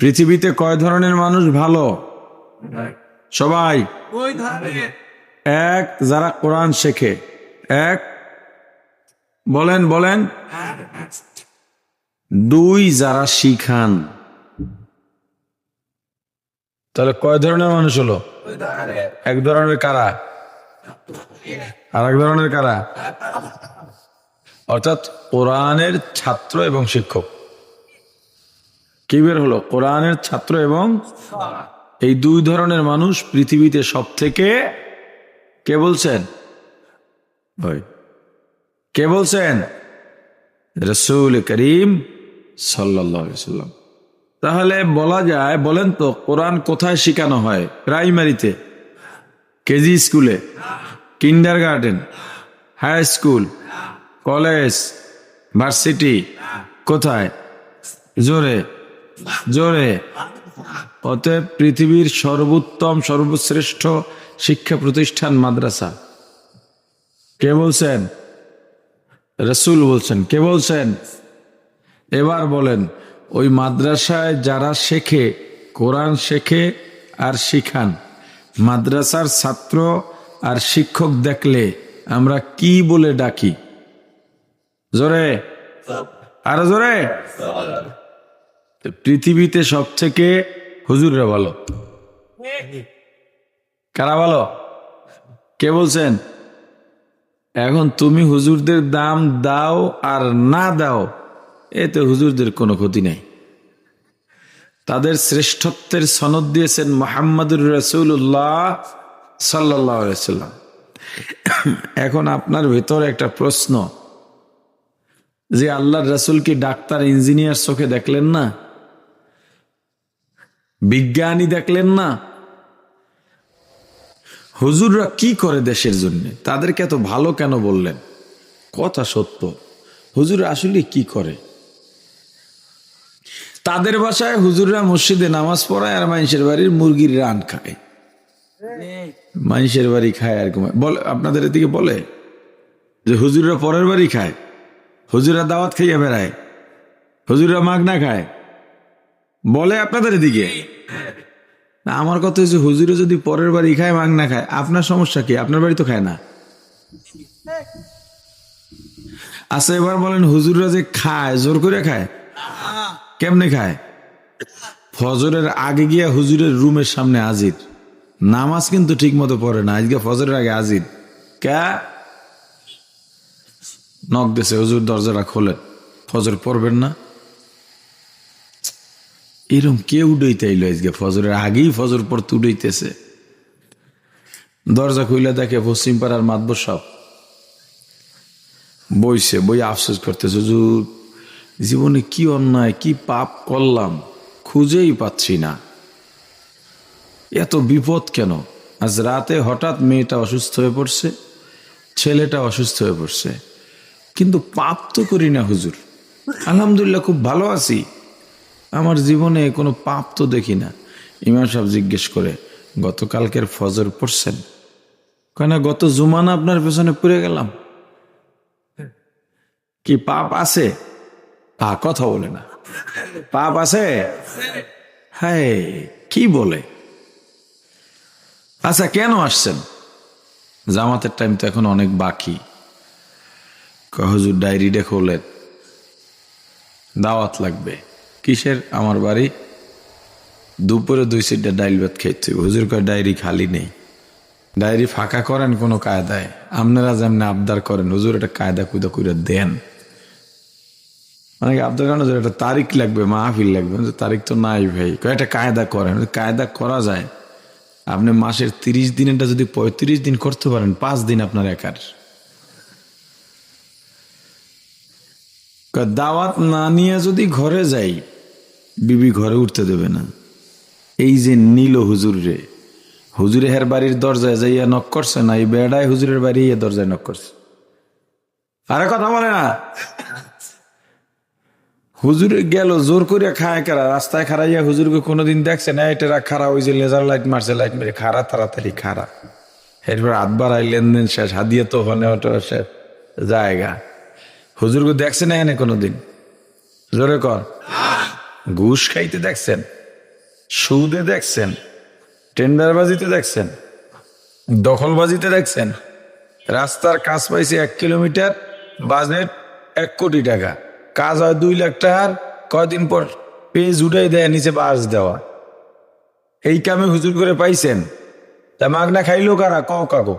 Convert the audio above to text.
পৃথিবীতে কয় ধরনের মানুষ ভালো? সবাই। এক যারা কোরআন শেখে। এক বলেন বলেন। দুই যারা শিখান। তাহলে কয় ধরনের মানুষ হলো? এক ধরনের কারা? আর এক ধরনের কারা? অর্থাৎ কোরআনের ছাত্র এবং শিক্ষক। কি বের হলো? কোরআনের ছাত্র এবং এই দুই ধরনের মানুষ পৃথিবীতে সব থেকে কে বলছেন? কে বলছেন? রসুল করিম সাল্লাম তাহলে বলা যায়, বলেন তো, কোরআন কোথায় শেখানো হয়? প্রাইমারিতে, কেজি স্কুলে kindergarten high school, college, varsity, কোথায়? জোরে। জোরে। অতএব পৃথিবীর সর্বোত্তম, সর্বশ্রেষ্ঠ শিক্ষা প্রতিষ্ঠান মাদ্রাসা। কে বলছেন? রসুল বলছেন। কে বলছেন? এবার বলেন, ওই মাদ্রাসায় যারা শেখে, কোরআন শেখে আর শিখান, মাদ্রাসার ছাত্র আর শিক্ষক দেখলে আমরা কি বলে ডাকি? জোরে? আরও জোরে? পৃথিবীতে সব থেকে হুজুররা ভালো। কারা ভালো? কে বলছেন? এখন তুমি হুজুরদের দাম দাও আর না দাও, এতে হুজুরদের কোনো ক্ষতি নেই। তাদের শ্রেষ্ঠত্বের সনদ দিয়েছেন মোহাম্মদুর রসুল্লাহ সাল্লাম এখন আপনার ভেতরে একটা প্রশ্ন, যে আল্লাহর রসুল কি ডাক্তার, ইঞ্জিনিয়ার চোখে দেখলেন না? বিজ্ঞানী দেখলেন না। হুজুররা কি করে দেশের জন্য? তাদেরকে এত ভালো কেন বললেন? কথা সত্য। হুজুর আসলে কি করে? তাদের বাসায় হুজুররা মসজিদে নামাজ পড়ায় আর মানুষের বাড়ির মুরগির রান খায়। মানুষের বাড়ি খায় আর ঘুমায়। বলে, আপনাদের এদিকে বলে যে হুজুররা পরের বাড়ি খায়। হুজুরা দাওয়াত খাইয়া বেড়ায়। হুজুররা মাগনা খায়। বলে আপনাদের এদিকে? আমার কথা হচ্ছে হুজুরে যদি পরের বাড়ি খায়, মাং না খায়, আপনার সমস্যা কি? আপনার বাড়ি তো খায় না। আচ্ছা এবার বলেন, হুজুররা যে খায়, জোর করে খায়? কেমনে খায়? ফজরের আগে গিয়া হুজুরের রুমের সামনে হাজির। নামাজ কিন্তু ঠিক মতো পড়ে না, আজকে ফজরের আগে হাজির। কে? নখ দেশে হুজুর দরজাটা খোলেন ফজর পড়বেন না। এরম কে উডাইতে আইলো আজকে ফজরের আগেই ফজর পড়তে উডাইতেছে। দরজা খুইলে দেখে পশ্চিম পাড়ার মাতবর সব বইছে, বই আফসোস করতেছে, হুজুর, জীবনে কি অন্যায়, কি পাপ করলাম, খুঁজেই পাচ্ছি না। এত বিপদ কেন? আজ রাতে হঠাৎ মেয়েটা অসুস্থ হয়ে পড়ছে, ছেলেটা অসুস্থ হয়ে পড়ছে। কিন্তু পাপ তো করি না, হুজুর। আলহামদুলিল্লাহ, খুব ভালো আছি। আমার জীবনে কোনো পাপ তো দেখি না। ইমাম সাহেব জিজ্ঞেস করে, গতকালকের ফজর পড়ছেন? কেন গত জুমানা আপনার পেছনে পুড়ে গেলাম। কি পাপ আছে? পা কথা বলে না। পাপ আছে? হ্যাঁ কি বলে? আচ্ছা কেন আসছেন? জামাতের টাইম তো এখন অনেক বাকি। কহজুর ডায়েরিটা খোলেন দাওয়াত লাগবে। কিসের? আমার বাড়ি দুপুরে দুই সিটটা ডাইল ভাত হবে। হুজুর কয় ডায়েরি খালি নেই। ডায়েরি ফাঁকা করেন কোনো কায়দায়। আপনারা যেমনি আবদার করেন, হুজুর একটা কায়দা কুদা করে দেন। অনেকে আবদার করেন একটা তারিখ লাগবে, মাহফিল লাগবে। তারিখ তো নাই ভাই। একটা কায়দা করেন। কায়দা করা যায়। আপনি মাসের তিরিশ দিনেরটা যদি পঁয়ত্রিশ দিন করতে পারেন, পাঁচ দিন আপনার একার। দাওয়াত না নিয়ে যদি ঘরে যাই বিবি ঘরে উঠতে দেবে না। এই যে নীল হুজুর রে, হুজুরে হের বাড়ির দরজায় যাইয়া নক করছে না, এই বেড়ায় হুজুরের বাড়ি ইয়ে দরজায় নক করছে। আরে কথা বলে না। হুজুরে গেল, জোর করে খায় কারা? রাস্তায় খারাইয়া হুজুরকে কোনোদিন দেখছে না? এটা খারা ওই যে লেজার লাইট মারছে, লাইট মেরে খারা তাড়াতাড়ি খারা এরপর হাত বাড়াই লেনদেন শেষ হাদিয়ে তো হনে ওটা শেষ, জায়গা। হুজুরকে দেখছে না এনে কোনোদিন? জোরে কর। ঘুষ খাইতে দেখছেন, সুদে দেখছেন, টেন্ডারবাজিতে দেখছেন, দখলবাজিতে দেখছেন, রাস্তার কাজ পাইছে এক কিলোমিটার, বাজেট এক কোটি টাকা, কাজ হয় দুই লাখ টাকার, কয়দিন পর পেজ উঠাই দেয়, নিচে বাস দেওয়া। এই কামে হুজুর করে পাইছেন, তা মাগনা খাইলো কারা? ক কাকো।